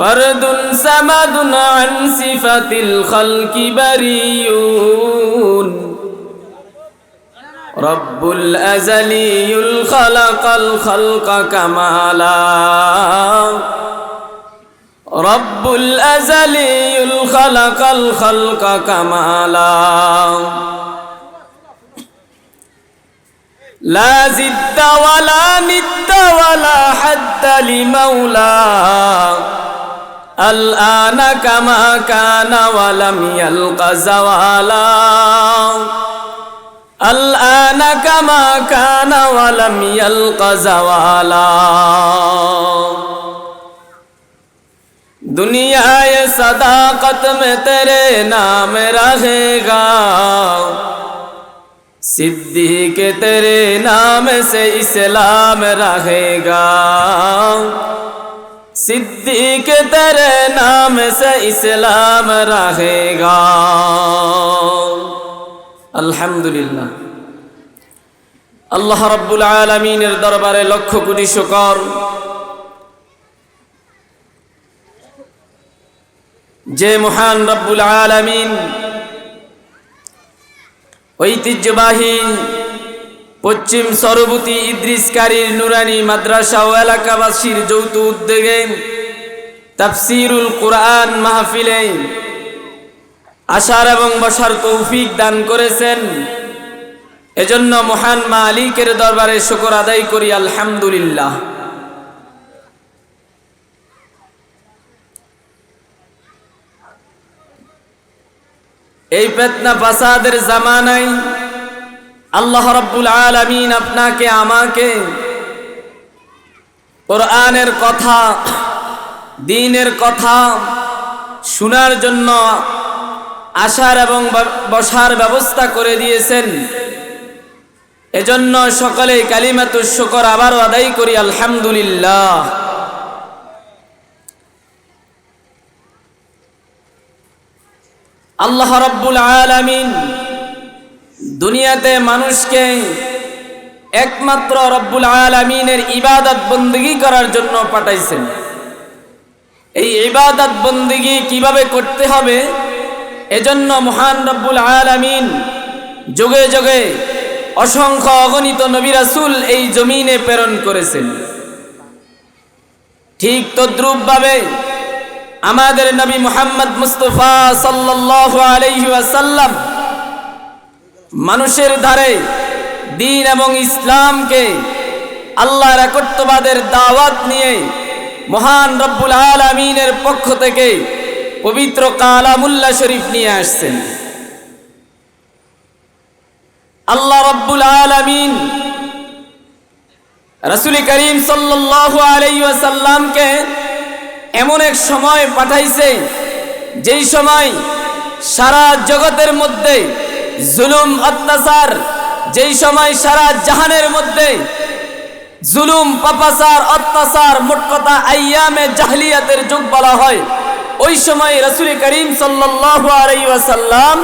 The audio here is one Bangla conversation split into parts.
فرد سمد عن صفة الخلق بريون رب الأزلي الخلق الخلق كمالا رب الأزلي الخلق الخلق كمالا لا. زد ولا ند ولا حد لمولاه الآن كما كان ولم يلق زوالا. الآن كما كان ولم يلق زوالا. دنیا صداقت میں تیرے نام رہے گا. صدیق تیرے نام سے اسلام رہے گا. सिद्दीक तेरे नाम से इस्लाम रहेगा আলহামদুলিল্লাহ আল্লাহ রব্বুল আলমিনের দরবারে লক্ষ কোটি শুকর যে মহান রব্বুল আলমিন ঐতিহ্যবাহী পশ্চিম সরবতী ইদ্রিসকারীর নুরানি মাদ্রাসা ও এলাকাবাসীর যৌথ উদ্যোগে তাফসিরুল কোরআন মাহফিলে আসার এবং বসার তৌফিক দান করেছেন। এজন্য মহান মালিকের দরবারে শুকর আদায় করি, আলহামদুলিল্লাহ। এই পেতনা ফাসাদের জামানায় আল্লাহ রব্বুল আলমিন আপনাকে, আমাকে কোরআনের কথা, দিনের কথা শোনার জন্য আসার এবং বসার ব্যবস্থা করে দিয়েছেন। এজন্য সকলে কালিমাতুর শুকর আবারও আদায় করি, আলহামদুলিল্লাহ। আল্লাহ রব্বুল আলামিন দুনিয়াতে মানুষকে একমাত্র রব্বুল আলমিনের ইবাদত বন্দগি করার জন্য পাঠাইছেন। এই ইবাদত বন্দগি কীভাবে করতে হবে? এজন্য মহান রব্বুল আলামিন যোগে যোগে অসংখ্য অগণিত নবী রাসূল এই জমিনে প্রেরণ করেছেন। ঠিক তদ্রূপভাবে আমাদের নবী মুহাম্মদ মুস্তফা সাল্লাল্লাহু আলাইহি ওয়াসাল্লাম মানুষের ধারে দিন এবং ইসলামকে আল্লাহর একত্ববাদের দাওয়াত নিয়ে মহান রব্বুল আলমিনের পক্ষ থেকে পবিত্র কালামুল্লা শরীফ নিয়ে আসছেন। আল্লাহ রব্বুল আলমিন রসুল করিম সাল্লাহ আলাইসাল্লামকে এমন এক সময় পাঠাইছে, যেই সময় সারা জগতের মধ্যে জুলুম, অত্যাচার, যেই সময় সারা জাহানের মধ্যে জুলুম, পাপাচার, অত্যাচার, মোট কথা আইয়ামে জাহলিয়াতের যুগ বলা হয়, ওই সময় রসুল করিম সাল্লাম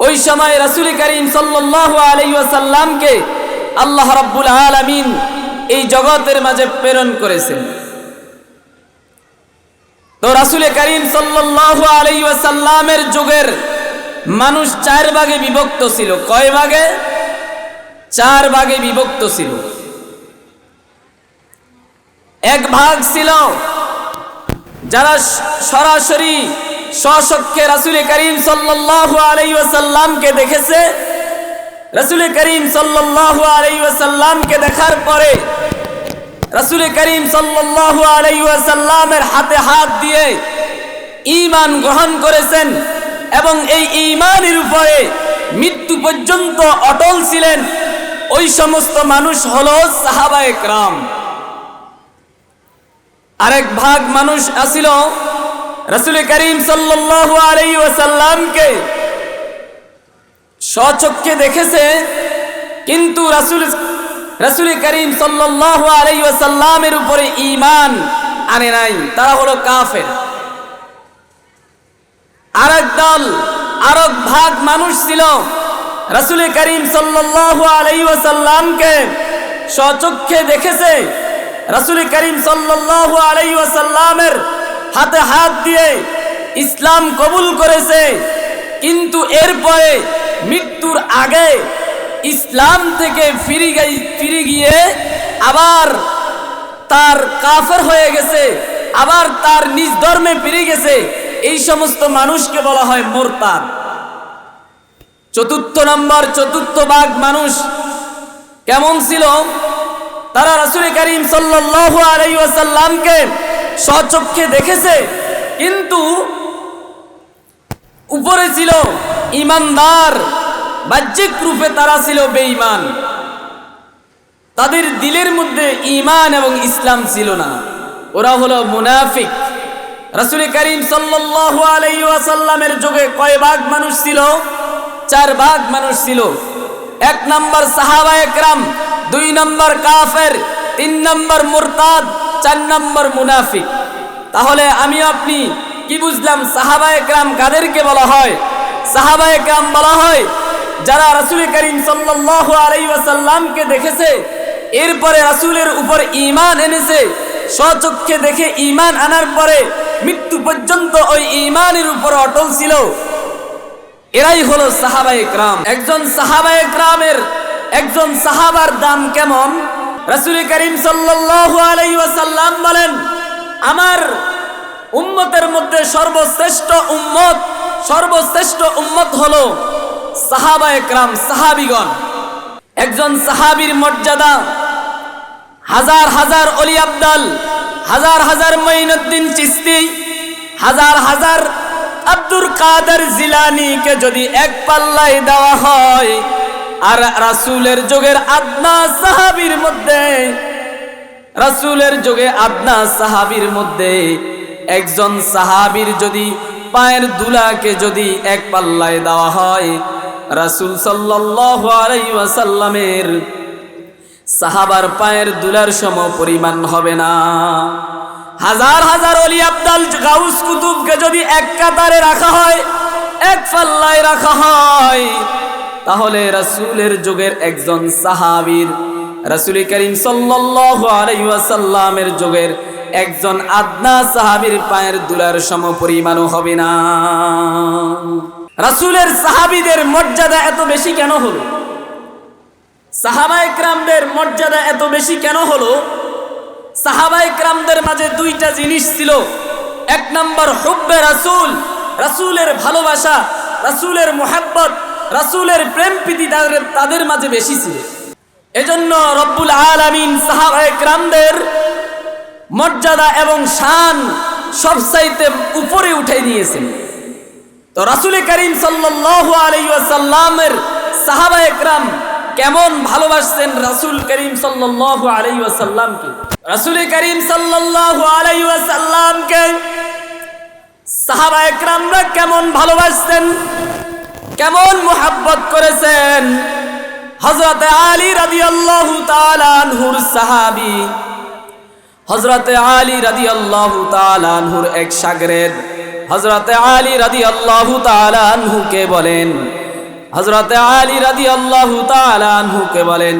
ওই সময় রসুল করিম সাল্লাসাল্লামকে আল্লাহ রব্বুল আলমিন এই জগতের মাঝে প্রেরণ করেছেন। তো রাসুল করিম সাল্লাল্লাহু আলাইহি ওয়াসাল্লামের যুগের মানুষ চার ভাগে বিভক্ত ছিল। কয় ভাগে? চার ভাগে বিভক্ত ছিল। এক ভাগ ছিল যারা সরাসরি স্বচক্ষে রাসুল করিম সাল্লাল্লাহু আলাইহি ওয়াসাল্লামকে দেখেছে। রাসুল করিম সাল্লাল্লাহু আলাইহি ওয়াসাল্লামকে দেখার পরে রাসুল করিম সাল্লাল্লাহু আলাইহি ওয়াসাল্লামের হাতে হাত দিয়ে ঈমান গ্রহণ করেছেন। এবং এই ইমানের উপরে মৃত্যু পর্যন্ত অটল ছিলেন ওই সমস্ত মানুষ হল সাহাবা একরাম। আরেক ভাগ মানুষ আসিল রসুল করিম সাল্লু স্বচক্ষে দেখেছে, কিন্তু রাসুল, রসুল করিম সাল্লু আলাই ওয়াসাল্লামের উপরে ইমান আনে নাই। তারা হলো কাফের। আরেক দল, আরেক ভাগ মানুষ ছিল। রাসূল করিম সাল্লাল্লাহু আলাইহি ওয়াসাল্লামকে স্বচক্ষে দেখেছে। রাসূল করিম সাল্লাল্লাহু আলাইহি ওয়াসাল্লামের হাতে হাত দিয়ে ইসলাম কবুল করেছে। কিন্তু এরপরে মৃত্যুর আগে ইসলাম থেকে ফিরে গিয়ে ফিরে গিয়ে আবার তার কাফের হয়ে গেছে, আবার তার নিজ ধর্মে ফিরে গেছে। এই সমস্ত মানুষকে বলা হয় মোরতাদ। চতুর্থ নম্বর, চতুর্থ ভাগ মানুষ কেমন ছিল? তারা রাসূল করিম সাল্লাল্লাহু আলাইহি ওয়াসাল্লামকে স্বচক্ষে দেখেছে, কিন্তু উপরে ছিল ইমানদার, বাহ্যিক রূপে তারা ছিল বেঈমান। তাদের দিলের মধ্যে ঈমান এবং ইসলাম ছিল না। ওরা হলো মুনাফিক। রাসূল করিম ওয়াসাল্লামের যুগে কয় ভাগ মানুষ ছিল? চার ভাগ মানুষ ছিল। এক নম্বর সাহাবা একরাম, দুই নম্বর কাফের, তিন নম্বর মুরতাদ, চার নম্বর মুনাফিক। তাহলে আমি আপনি কি বুঝলাম সাহাবা একরাম কাদেরকে বলা হয়? সাহাবা একরাম বলা হয়, যারা রাসূল করিম আলাইহি ওয়াসাল্লামকে দেখেছে এরপরে রাসুলের উপর ঈমান এনেছে। স্বচক্ষে দেখে ঈমান আনার পরে মৃত্যু পর্যন্ত ওই ঈমানের উপর অটল ছিল। এরাই হলো সাহাবা একরাম। একজন সাহাবা একরামের একজন সাহাবার দাম কেমন? রাসূল করিম ওয়াসাল্লাম বলেন, আমার উম্মতের মধ্যে সর্বশ্রেষ্ঠ উম্মত সর্বশ্রেষ্ঠ উম্মত হলো সাহাবা একরাম, সাহাবিগণ। একজন সাহাবীর মর্যাদা হাজার হাজার অলি আব্দাল, হাজার হাজার মঈনুদ্দিন চিস্তি হাজার হাজার আব্দুল কাদের জিলানিকে যদি এক পাল্লায় দেওয়া হয়, আর রাসুলের যুগের আদনা সাহাবীর মধ্যে, রাসুলের যুগে আদনা সাহাবীর মধ্যে একজন সাহাবীর যদি পায়ের দুলাকে যদি এক পাল্লায় দেওয়া হয়, রাসূল সাল্লাল্লাহু আলাইহি ওয়াসাল্লামের সাহাবার পায়ের দুলার সম পরিমাণ হবে না। হাজার হাজার অলি আব্দাল গাউস কুতুবকে যদি এক কাতারে রাখা হয়, এক পাল্লায় রাখা হয়, তাহলে রাসূলের যুগের একজন সাহাবির, রাসূল করিম ওয়াসাল্লামের যুগের একজন আদনা সাহাবীর পায়ের দুলার সম পরিমাণও হবে না। রাসুলের সাহাবিদের মর্যাদা এত বেশি কেন হলো? সাহাবা একরামদের মর্যাদা এত বেশি কেন হলো? সাহাবা একরামদের মাঝে দুইটা জিনিস ছিল। এক নম্বর হুব্বে রাসূল, রাসূলের ভালোবাসা, রাসূলের মোহাব্বত, রাসূলের প্রেম প্রীতি তাদের তাদের মাঝে বেশি ছিল। এজন্য রব্বুল আলামিন সাহাবা একরামদের মর্যাদা এবং শান সবসাইতে উপরে উঠে দিয়েছেন। তো রাসূল করিম সাল্লাল্লাহু আলাইহি ওয়াসাল্লামের সাহাবা একরাম কেমন ভালোবাসতেন রাসূল করিম সাল্লাল্লাহু আলাইহি ওয়াসাল্লামকে? রাসূল করিম সাল্লাল্লাহু আলাইহি ওয়াসাল্লামকে সাহাবা একরামরা কেমন ভালোবাসতেন? কেমন মোহাব্বত করেছেন? হযরতে আলী রাদিয়াল্লাহু তাআলা আনহুর সাহাবী, হযরতে আলী রাদিয়াল্লাহু তাআলা আনহুর এক শাগরেদ হযরতে আলী রাদিয়াল্লাহু তাআলা আনহুকে বলেন হযরতে আলী রাদিয়াল্লাহু তাআলা আনহুকে বলেন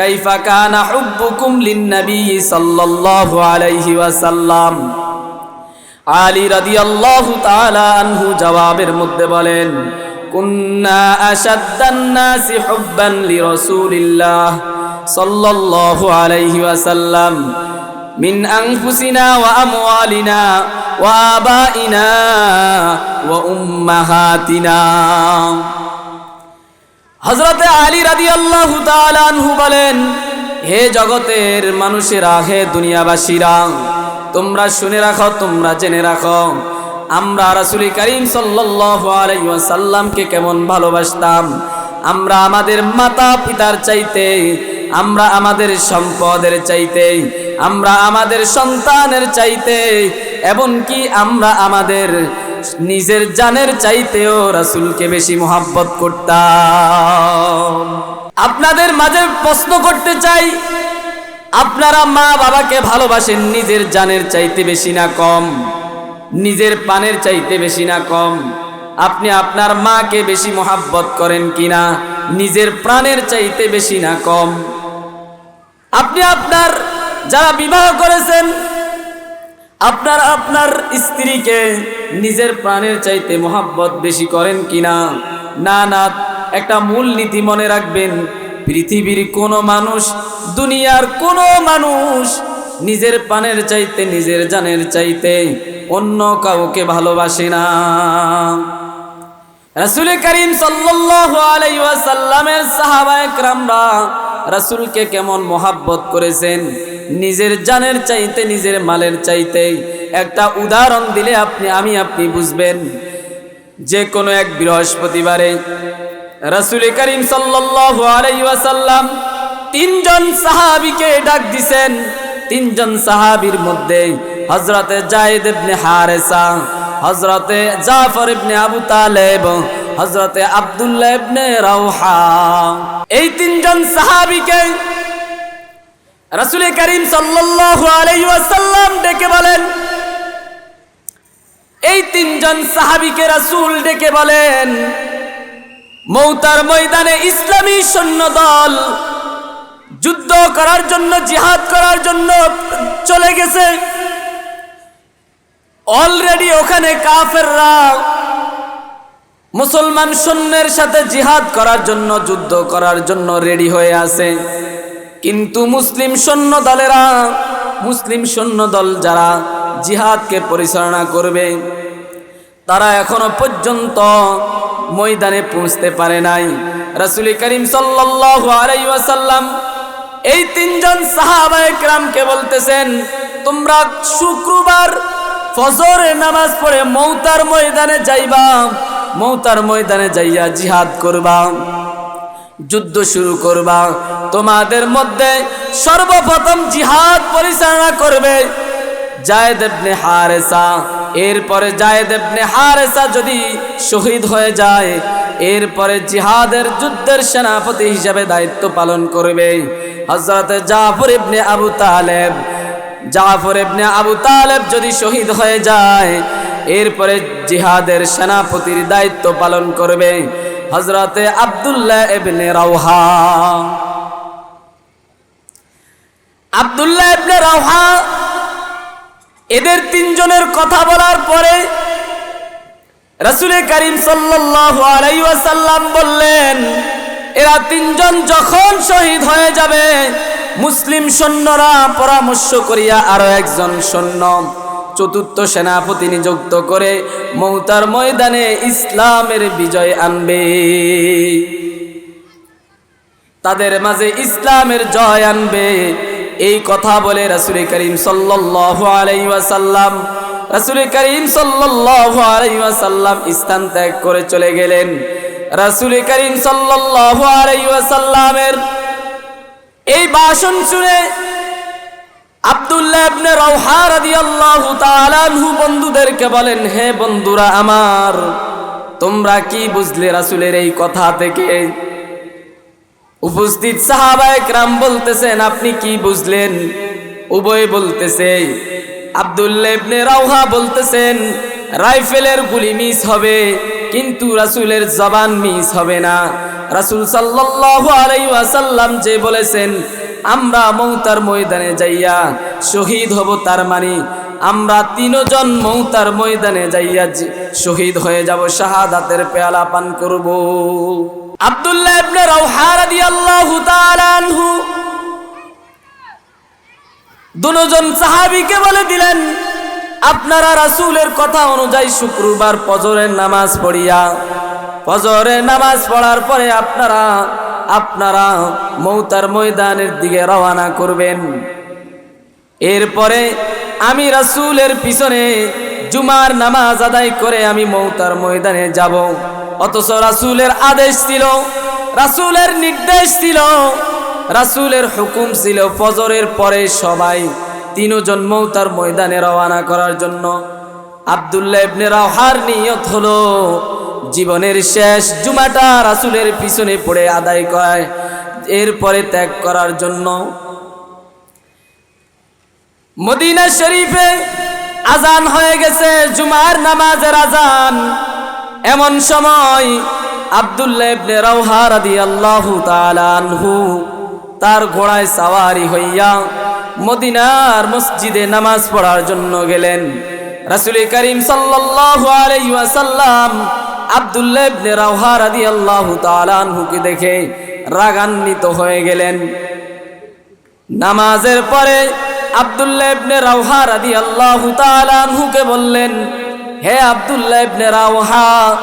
কাইফা কানা হুব্বুকুম লিন-নবী সাল্লাল্লাহু আলাইহি ওয়াসাল্লাম আলী রাদিয়াল্লাহু তাআলা আনহু জবাবের মধ্যে বলেন কুন্না আশাদ্দান নাসি হুব্বান লিরাসূলিল্লাহ সাল্লাল্লাহু আলাইহি ওয়াসাল্লাম من أنفسنا وأموالنا وآبائنا وأمهاتنا হজরতে আলী রাদি আল্লাহ আনহু বলেন, হে জগতের মানুষেরা, হে দুনিয়াবাসীরা, তোমরা শুনে রাখো, তোমরা জেনে রাখো, আমরা রাসুলি করিম ওয়াসাল্লামকে কেমন ভালোবাসতাম। আমরা আমাদের মাতা পিতার চাইতে, আমরা আমাদের সম্পদের চাইতে, আমরা আমাদের সন্তানের চাইতে, এমনকি আমরা আমাদের নিজের জানের চাইতেও রাসূলকে বেশি মোহাব্বত করতাম। আপনাদের মাঝে প্রশ্ন করতে চাই, আপনারা মা বাবাকে ভালোবাসেন নিজের জানের চাইতে বেশি না কম, নিজের পানের চাইতে বেশি না কম? আপনি আপনার মাকে বেশি মোহাব্বত করেন কিনা? নিজের প্রাণের চাইতে বেশি না কম? আপনি আপনার, যারা বিবাহ করেছেন, আপনার আপনার স্ত্রীকে নিজের প্রাণের চাইতে মোহাব্বত বেশি করেন কিনা? না না, একটা মূল নীতি মনে রাখবেন। পৃথিবীর কোনো মানুষ, দুনিয়ার কোনো মানুষ নিজের প্রাণের চাইতে, নিজের জানের চাইতে অন্য কাউকে ভালোবাসে না। রাসুল করিম সাল্লাহ আলাইসাল্লামের সাহাবায় ক্রামরা রাসূলকে কেমন মোহাব্বত করেছেন? নিজের জানের চাইতে, নিজের মালের চাইতে। একটা উদাহরণ দিলে আপনি, আমি আপনি বুঝবেন। যে কোনো এক বৃহস্পতিবারে রাসূল করিম ওয়াসাল্লাম তিনজন সাহাবিকে ডাক দিছেন। তিনজন সাহাবীর মধ্যে হযরতে জায়েদ ইবনে হারেসা হজরতে জাফর ইবনে আবু তালেব হজরতে আব্দুল্লাহ ইবনে রাউহা এই তিনজন সাহাবীকে রাসূল করিম সাল্লাল্লাহু আলাইহি ওয়াসাল্লাম ডেকে বলেন, এই তিনজন সাহাবীকে রাসূল ডেকে বলেন, মৌতার ময়দানে ইসলামী সৈন্য দল যুদ্ধ করার জন্য, জিহাদ করার জন্য চলে গেছে। অলরেডি ওখানে কাফেররা মুসলমান সৈন্যের সাথে জিহাদ করার জন্য, যুদ্ধ করার জন্য রেডি হয়ে আছে। কিন্তু মুসলিম সৈন্য দলেরা, মুসলিম সৈন্য দল যারা জিহাদকে পরিচালনা করবে, তারা এখনও পর্যন্ত ময়দানে পৌঁছতে পারে নাই। রাসুল করিম সাল্লাসাল্লাম এই তিনজন সাহাবায়করামকে বলতেছেন, তোমরা শুক্রবার ফজরে নামাজ পড়ে মৌতার ময়দানে যাইবা, মৌতার ময়দানে যাইয়া জিহাদ করবা, যুদ্ধ শুরু করবা। তোমাদের মধ্যে সর্বপ্রথম জিহাদ পরিচালনা করবে জায়েদ ইবনে হারেসা। এরপরে জায়েদ ইবনে হারেসা যদি শহীদ হয়ে যায়, এরপরে জিহাদের যুদ্ধের সেনাপতি হিসাবে দায়িত্ব পালন করবে। হযরত জাফর ইবনে আবু তালেব জাফর ইবনে আবু তালেব যদি শহীদ হয়ে যায়, এরপরে জিহাদের সেনাপতির দায়িত্ব পালন করবে হজরতে আব্দুল্লাহ ইবনে রাওহা। আব্দুল্লাহ ইবনে রাওহা এদের তিনজনের কথা বলার পরে রাসূলে করিম সাল্লাল্লাহু আলাইহি ওয়াসাল্লাম বললেন, এরা তিনজন যখন শহীদ হয়ে যাবে মুসলিম সৈন্যরা পরামর্শ করিয়া আরও একজন সৈন্য চতুর্থ সেনাপতি নিযুক্ত করে মৌতার ময়দানে ইসলামের বিজয় আনবে। তাদের মাঝে ইসলামের জয় আনবে। এই কথা বলে রাসুল করিম ওয়াসাল্লাম, রাসুল করিম ওয়াসাল্লাম স্থান ত্যাগ করে চলে গেলেন। রাসুল করিম ওয়াসাল্লামের এই ভাষণ শুনে আব্দুল্লাহ ইবনে রাওহা রাদিয়াল্লাহু তাআলা আনহু বন্ধুদেরকে বলেন হে বন্ধুরা আমার তোমরা কি বুঝলে রাসূলের এই কথা থেকে উপস্থিত সাহাবায়ে کرام বলতেছেন আপনি কি বুঝলেন উভয় বলতেছে আব্দুল্লাহ ইবনে রাওহা বলতেছেন রাইফেলের গুলি মিস হবে কিন্তু রাসূলের জবান মিস হবে না। রাসূল সাল্লাল্লাহু আলাইহি ওয়াসাল্লাম যে বলেছেন, আমরা মৌতার ময়দানে যাইয়া শহীদ হব তার মানে আমরা তিনজন মৌতার ময়দানে যাইয়া শহীদ হয়ে যাব, শাহাদাতের পেয়ালা পান করব। আব্দুল্লাহ দুজন সাহাবীকে বলে দিলেন আপনারা রাসূলের কথা অনুযায়ী শুক্রবার ফজরের নামাজ পড়িয়া, ফজরের নামাজ পড়ার পরে আপনারা আপনারা মৌতার ময়দানের দিকে রওনা করবেন। এরপরে আমি রাসূলের পিছনে জুমার নামাজ আদায় করে আমি মৌতার ময়দানে যাব। অথচ রাসূলের আদেশ ছিল, রাসূলের নির্দেশ ছিল, রাসূলের হুকুম ছিল ফজরের পরে সবাই তিনজন মৌতার ময়দানে রওনা করার জন্য। আবদুল্লাহ ইবনে রাওহার নিয়ত হলো, জীবনের শেষ জুমাটা রাসূলের পিছনে পড়ে আদায় করায়, এরপরে ত্যাগ করার জন্য। মদিনা শরীফে আজান হয়ে গেছে, জুমার নামাজের আজান। এমন সময় আব্দুল্লাহ ইবনে রাওহা রাদিয়াল্লাহু তাআলা আনহু তার ঘোড়ায় সাওয়ারি হইয়া মদিনার মসজিদে নামাজ পড়ার জন্য গেলেন। রাসূল করিম ওয়াসাল্লাম আব্দুল্লাহ ইবনে রাওহা রাদিয়াল্লাহু তাআলা আনহুকে দেখে রাগান্বিত হয়ে গেলেন। নামাজের পরে আব্দুল্লাহ ইবনে রাওহা রাদিয়াল্লাহু তাআলা বললেন, হে আব্দুল্লাহ ইবনে রাওহা,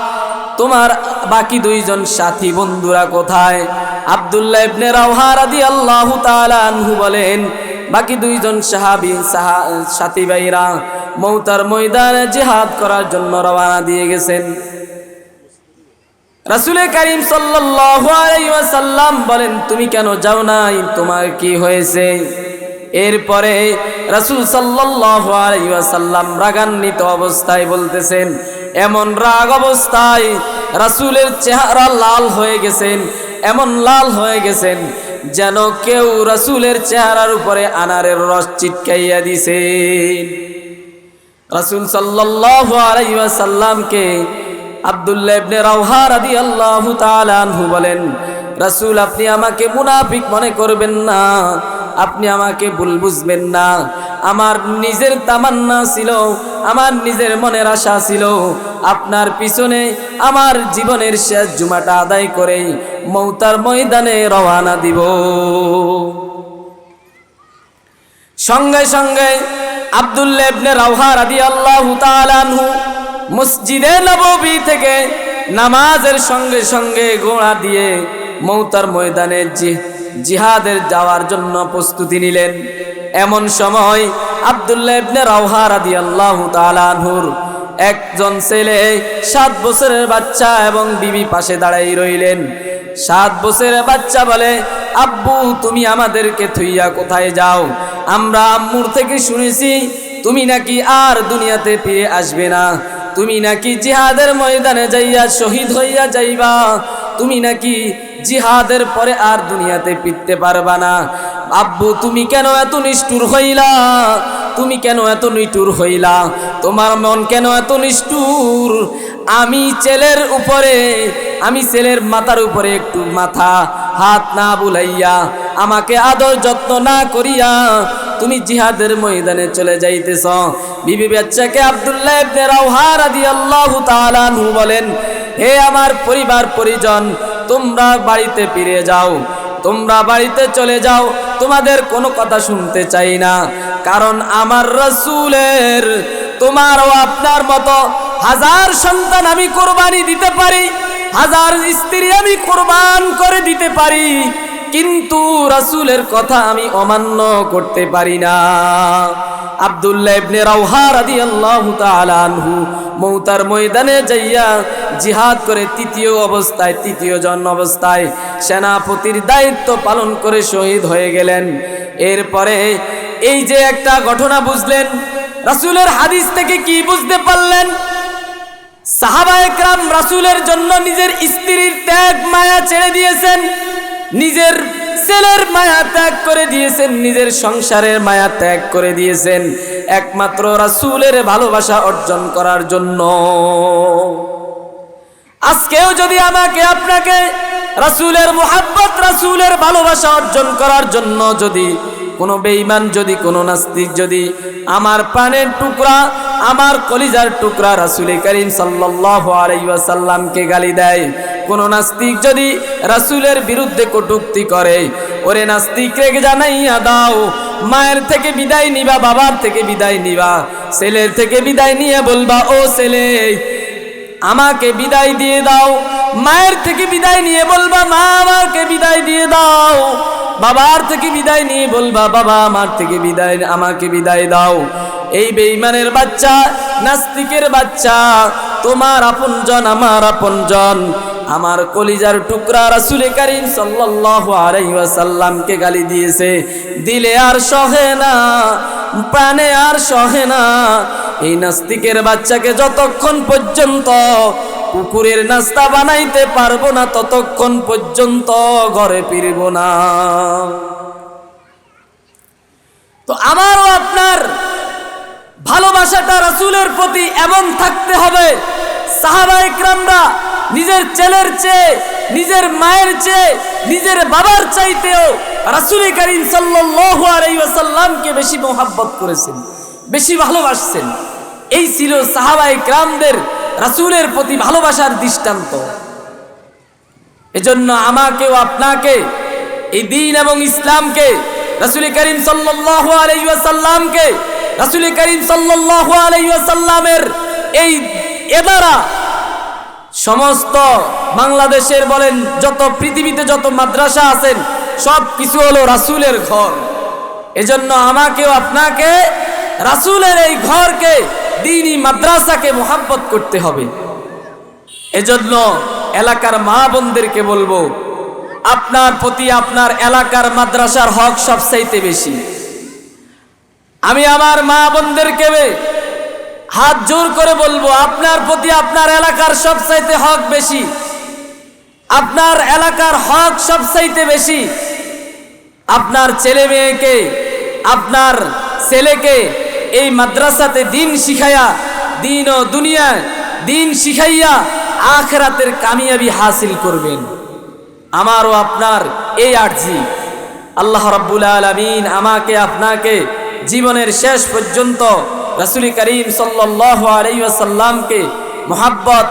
তোমার বাকি দুইজন সাথী বন্ধুরা কোথায়? আব্দুল্লাহ ইবনে রাওহা রাদিয়াল্লাহু তাআলা আনহু বলেন বাকি দুইজন সাহাবী, সাহা- সাথী ভাইরা মৌতার ময়দানে জিহাদ করার জন্য রওনা দিয়ে গেছেন। রাসুলের করিম আলাইহি বলেন, তুমি কেন যাও নাই? তোমার কি হয়েছে? এরপরে রাসূল ওয়াসাল্লাম রাগান্বিত অবস্থায় বলতেছেন, এমন রাগ অবস্থায় রাসূলের চেহারা লাল হয়ে গেছেন, এমন লাল হয়ে গেছেন যেন কেউ রসুলের চেহারার উপরে আনারের রস চিটকাইয়া দিছে। রাসূল সাল্লাসাল্লামকে আব্দুল্লাহ আনহু বলেন, রসুল, আপনি আমাকে মুনাফিক মনে করবেন না। আপনি আমাকে ভুল বুঝবেন না। আমার নিজের তামান্না ছিল, আমার নিজের মনের আশা ছিল। আপনার পিছনে আমার জীবনের শেষ জুমাটা আদায় করে মৌতার ময়দানে রওয়ানা দিব। সঙ্গে সঙ্গে আব্দুল্লাহ ইবনে রাওহা রাদিয়াল্লাহু তাআলা আনহু মসজিদে নববী থেকে নামাজের সঙ্গে সঙ্গে ঘোড়া দিয়ে মৌতার ময়দানে জি জিহাদের যাওয়ার জন্য প্রস্তুতি নিলেন। এমন সময় আব্দুল্লাহ ইবনে রাওহা রাদিয়াল্লাহু তাআলা একজন ছেলে সাত বছরের বাচ্চা এবং বিবি পাশে দাঁড়াই রইলেন। সাত বছরের বাচ্চা বলে, আব্বু, তুমি আমাদেরকে থুইয়া কোথায় যাও? আমরা আম্মুর থেকে শুনেছি, তুমি নাকি আর দুনিয়াতে ফিরে আসবে না। তুমি নাকি জিহাদের ময়দানে যাইয়া শহীদ হইয়া যাইবা। তুমি নাকি জিহাদের পরে আর দুনিয়াতে ফিরতে পারবা না। আব্বু, তুমি কেন এত নিষ্ঠুর হইলা? তুমি কেন এত নিষ্ঠুর হইলা? তোমার মন কেন এত নিষ্ঠুর? আমি ছেলের উপরে, আমি ছেলের মাথার উপরে একটু মাথা, হাত না বুলাইয়া, আমাকে আদর যত্ন না করিয়া তুমি জিহাদের ময়দানে চলে যাইতেছ। বিবি বাচ্চাকে আব্দুল্লাহ রাওহা রাদিয়াল্লাহু তাআলা বলেন হে আমার পরিবার পরিজন, তোমরা বাড়িতে ফিরে যাও। তোমরা বাড়িতে চলে যাও। তোমাদের কোনো কথা শুনতে চাই না। কারণ আমার রসুলের, তোমার ও আপনার মতো হাজার সন্তান আমি কোরবানি দিতে পারি, হাজার স্ত্রী আমি কোরবান করে দিতে পারি, কিন্তু রাসূলের কথা আমি অমান্য করতে পারি না। আব্দুল্লাহ ইবনে রাওহা রাদিয়াল্লাহু তাআলা আনহু মৌতার ময়দানে যাইয়া জিহাদ করে তৃতীয় অবস্থায়, তৃতীয় জন্ম অবস্থায় সেনাপতির দায়িত্ব পালন করে শহীদ হয়ে গেলেন। এরপরে এই যে একটা ঘটনা বুঝলেন, রাসূলের হাদিস থেকে কি বুঝতে পারলেন? সাহাবা একরাম রাসূলের জন্য নিজের স্ত্রীর ত্যাগ মায়া ছেড়ে দিয়েছেন, নিজের ছেলের মায়া ত্যাগ করে দিয়েছেন, নিজের সংসারের মায়া ত্যাগ করে দিয়েছেন। একমাত্র রাসুলের ভালোবাসা অর্জন করার জন্য। আজকেও যদি আমাকে, আপনাকে রাসুলের মোহাব্বত, রাসুলের ভালোবাসা অর্জন করার জন্য যদি কোনো বেঈমান যদি, কোনো নাস্তিক যদি আমার প্রাণের টুকরা, আমার কলিজার টুকরা রাসূল করিম সাল্লাল্লাহু আলাইহি ওয়াসাল্লামকে গালি দেয়। কোন নাস্তিক যদি রাসুলের বিরুদ্ধে কটূক্তি করে, ওরে নাস্তিক রেগে জানাইয়া দাও, মায়ের থেকে বিদায় নিবা, বাবার থেকে বিদায় নিবা, ছেলের থেকে বিদায় নিয়ে বলবা, ও ছেলে আমাকে বিদায় দিয়ে দাও। মায়ের থেকে বিদায় নিয়ে বলবা, মা, আমাকে বিদায় দিয়ে দাও। বাবার থেকে বিদায় নিয়ে বলবা, বাবা, আমার থেকে বিদায়, আমাকে বিদায় দাও। এই বেইমানের বাচ্চা, নাস্তিকের বাচ্চা, তোমার আপনজন, আমার আপনজন। আমার কলিজার টুকরা রাসুল করিম ওয়াসাল্লামকে গালি দিয়েছে, দিলে আর সহে না, প্রাণে আর সহে না এই নাস্তিকের বাচ্চাকে যতক্ষণ পর্যন্ত কুকুরের নাস্তা বানাইতে পারব না, ততক্ষণ পর্যন্ত ঘরে ফিরব না। তো আমারও আপনার ভালোবাসাটা রাসূলের প্রতি এমন থাকতে হবে, সাহাবা ইকরামরা নিজের ছেলের চেয়ে, নিজের মায়ের চেয়ে, নিজের বাবার চাইতেও রাসূল করিম সাল্লাল্লাহু আলাইহি ওয়াসাল্লামকে বেশি মোহাব্বত করেছেন, বেশি ভালোবাসছেন। এই ছিল সাহাবাই ইকরামদের রাসূলের প্রতি ভালোবাসার দৃষ্টান্ত। এজন্য আমাকেও আপনাকে, এই দিন এবং ইসলামকে, রাসূল করিম ওয়াসাল্লামকে, রাসূল করিম ওয়াসাল্লামের এই এদারা, সমস্ত বাংলাদেশের বলেন, যত পৃথিবীতে যত মাদ্রাসা আছেন সব কিছু হলো রাসূলের ঘর। এজন্য আমাকেও আপনাকে, রাসূলের এই ঘরকে দিনই মাদ্রাসাকে মোহাব্বত করতে হবে। এজন্য এলাকার মা বোনদেরকে বলব, আপনার প্রতি আপনার এলাকার মাদ্রাসার হক সবচাইতে বেশি। আমি আমার মা বোনদেরকে হাত জোর করে বলব, আপনার প্রতি আপনার এলাকার সবচাইতে হক বেশি। আপনার এলাকার হক সবচাইতে বেশি। আপনার ছেলে মেয়েকে, আপনার ছেলেকে এই মাদ্রাসাতে দিন শিখাইয়া, দিন ও দুনিয়ায় দিন শিখাইয়া আখরাতের কামিয়াবি হাসিল করবেন। আমারও আপনার এই আর্জি। আল্লাহ রাব্বুল আলামিন আমাকে, আপনাকে জীবনের শেষ পর্যন্ত রাসূল করিম সাল্লাল্লাহু আলাইহি ওয়াসাল্লামকে মোহাব্বত,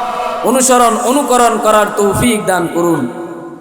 অনুসরণ, অনুকরণ করার তৌফিক দান করুন।